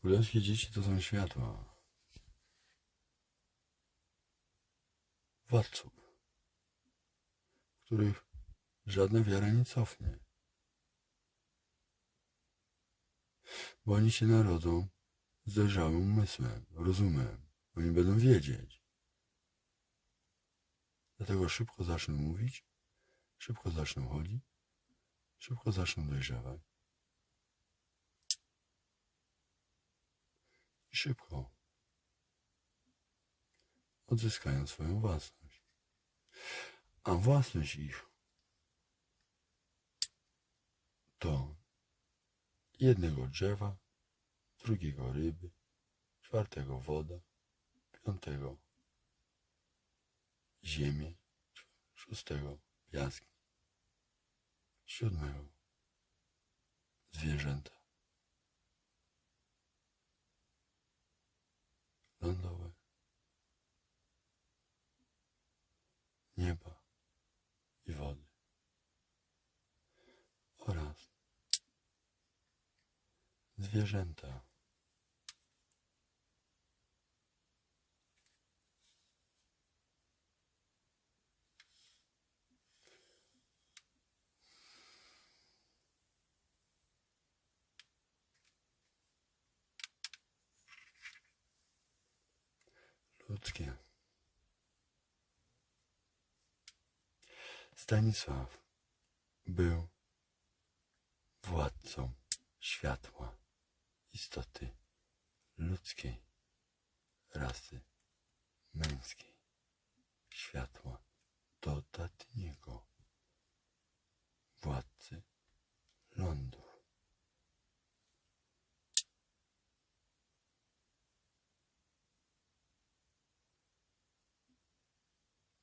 Królewskie dzieci to są światła. Władców, których żadna wiara nie cofnie. Bo oni się narodzą z dojrzałym umysłem, rozumem. Oni będą wiedzieć. Dlatego szybko zaczną mówić, szybko zaczną chodzić, szybko zaczną dojrzewać. Szybko odzyskają swoją własność. A własność ich to jednego drzewa, drugiego ryby, czwartego woda, piątego ziemię, szóstego piaski, siódmego zwierzęta lądowe, nieba i wody oraz zwierzęta ludzkie. Stanisław był władcą światła, istoty ludzkiej, rasy męskiej, światła dodatniego, władcy lądów.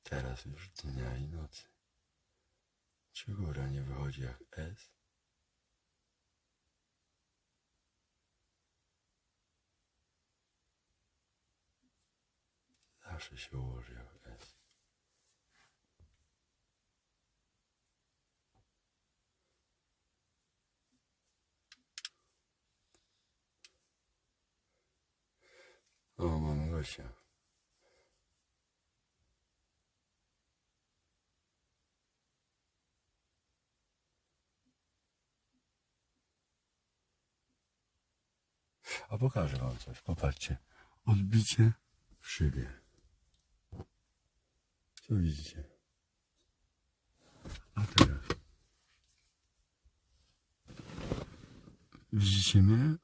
Teraz już dnia i nocy. Czy góra nie wychodzi jak S? Zawsze się ułoży jak S. O, mamy gościa. A pokażę wam coś. Popatrzcie. Odbicie w szybie. Co widzicie? A teraz. Widzicie mnie?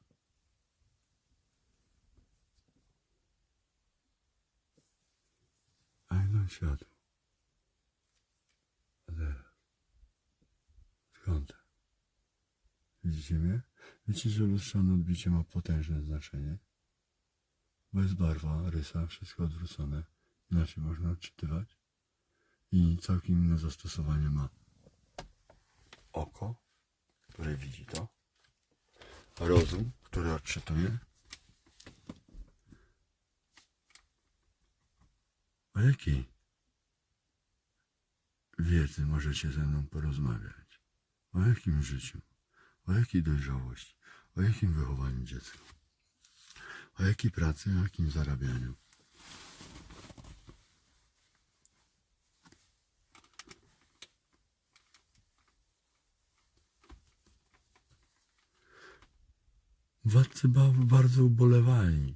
A jedno światło. A teraz. Skąd? Widzicie mnie? Wiecie, że lustrzane odbicie ma potężne znaczenie? Bo jest barwa, rysa, wszystko odwrócone. Inaczej można odczytywać. I całkiem inne zastosowanie ma oko, które widzi to. Rozum, który odczytuje. O jakiej wiedzy możecie ze mną porozmawiać? O jakim życiu? O jakiej dojrzałości? O jakim wychowaniu dziecka? O jakiej pracy, o jakim zarabianiu? Władcy ba- bardzo ubolewali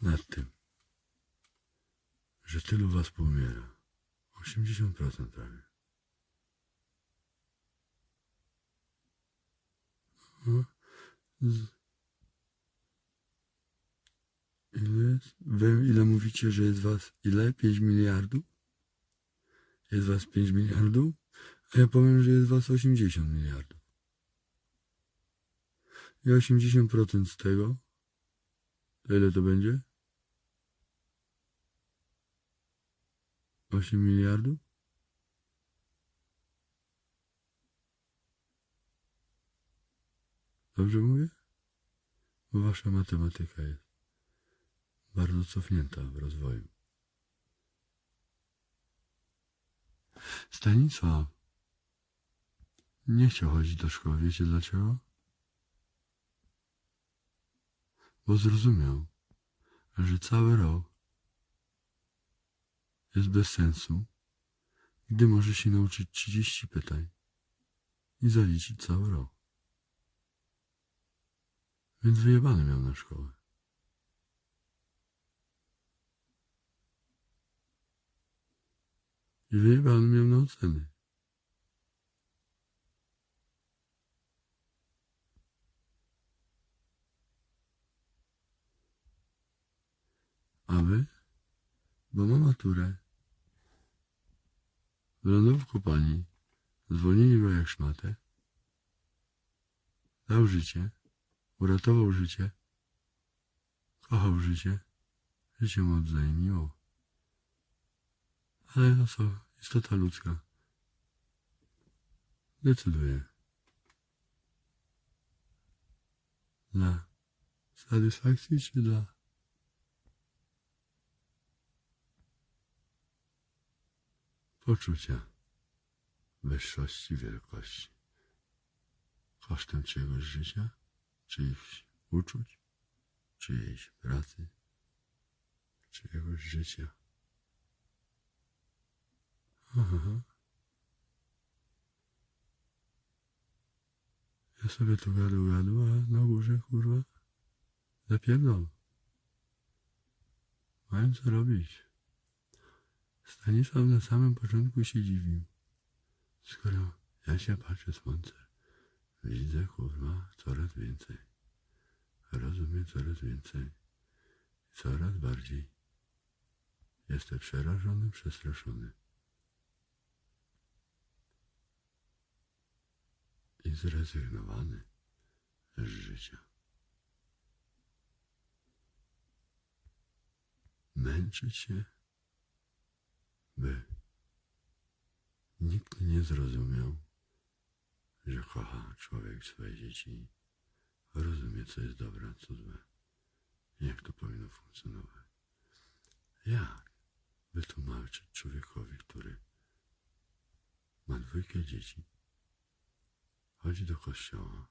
nad tym, że tylu was pomiera. 80% prawie. No, Ile jest? Wy ile mówicie, że jest was ile? 5 miliardów? Jest was 5 miliardów? A ja powiem, że jest was 80 miliardów. I 80% z tego, to ile to będzie? 8 miliardów? Dobrze mówię? Bo wasza matematyka jest bardzo cofnięta w rozwoju. Stanisław nie chciał chodzić do szkoły. Wiecie dlaczego? Bo zrozumiał, że cały rok jest bez sensu, gdy może się nauczyć 30 pytań i zaliczyć cały rok. Więc wyjebany miał na szkołę. I wyjebany miał na oceny. A wy? Bo ma maturę. W kopalni. Zwolnili go jak szmatę. Dał życie. Uratował życie. Kochał życie. Życie mu odwzajemniło. Ale no co, istota ludzka decyduje. Dla satysfakcji czy dla poczucia wyższości, wielkości. Kosztem czyjegoś życia, czyichś uczuć, czyjejś pracy, czyjegoś życia. Aha. Ja sobie tu gadu gadu, a na górze kurwa zapierdol. Mają co robić. Stanisław na samym początku się dziwił. Skoro ja się patrzę słońce, widzę kurwa coraz więcej. Rozumiem coraz więcej. Coraz bardziej. Jestem przerażony, przestraszony. I zrezygnowany z życia. Męczyć się by nikt nie zrozumiał, że kocha człowiek swoje dzieci, rozumie, co jest dobre, a co złe, jak to powinno funkcjonować. Jak wytłumaczyć człowiekowi, który ma dwójkę dzieci, chodzi do kościoła,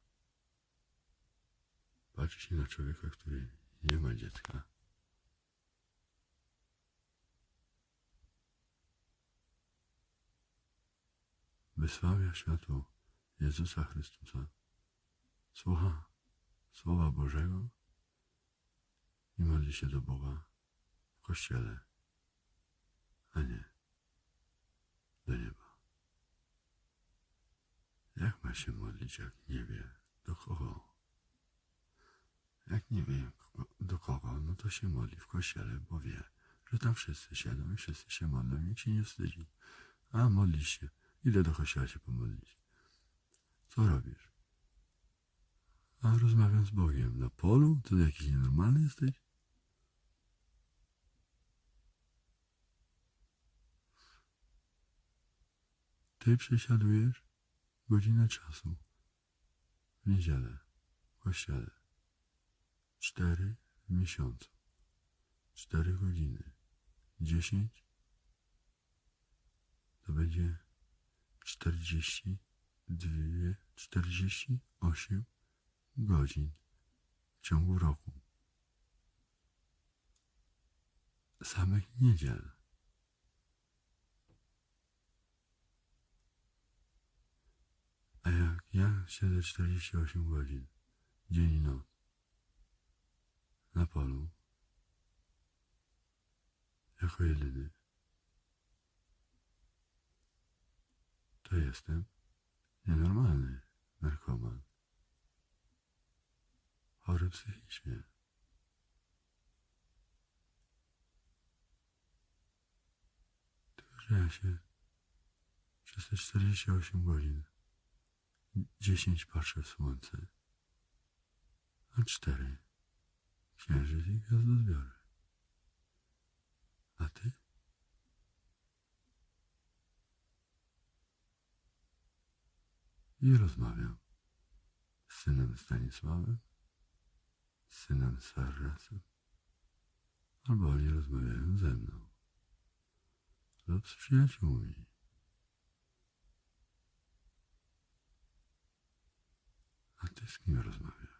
patrzy się na człowieka, który nie ma dziecka, wysławia światło Jezusa Chrystusa, słucha Słowa Bożego i modli się do Boga w Kościele, a nie do nieba. Jak ma się modlić, jak nie wie do kogo? Jak nie wie do kogo, no to się modli w Kościele, bo wie, że tam wszyscy siedzą i wszyscy się modlą, nikt się nie wstydzi. A modli się Idę do kościoła się pomodlić. Co robisz? A rozmawiam z Bogiem. Na polu? To jakiś nienormalny jesteś? Ty przesiadujesz godzinę czasu w niedzielę w kościele. Cztery w miesiącu. Cztery godziny. Dziesięć to będzie czterdzieści dwie, czterdzieści osiem godzin w ciągu roku. Samych niedziel. A jak ja siedzę 48 godzin, dzień i noc, na polu, jako jedyny, to jestem nienormalny narkoman. Chory psychicznie. Tylko, że ja się przez te 48 godzin 10 patrzę w słońce, a 4 księżyc i gwiazdozbiory. A ty? I rozmawiam z synem Stanisławem, z synem Sarrasem, albo oni rozmawiają ze mną lub z przyjaciółmi. A ty z kim rozmawiasz?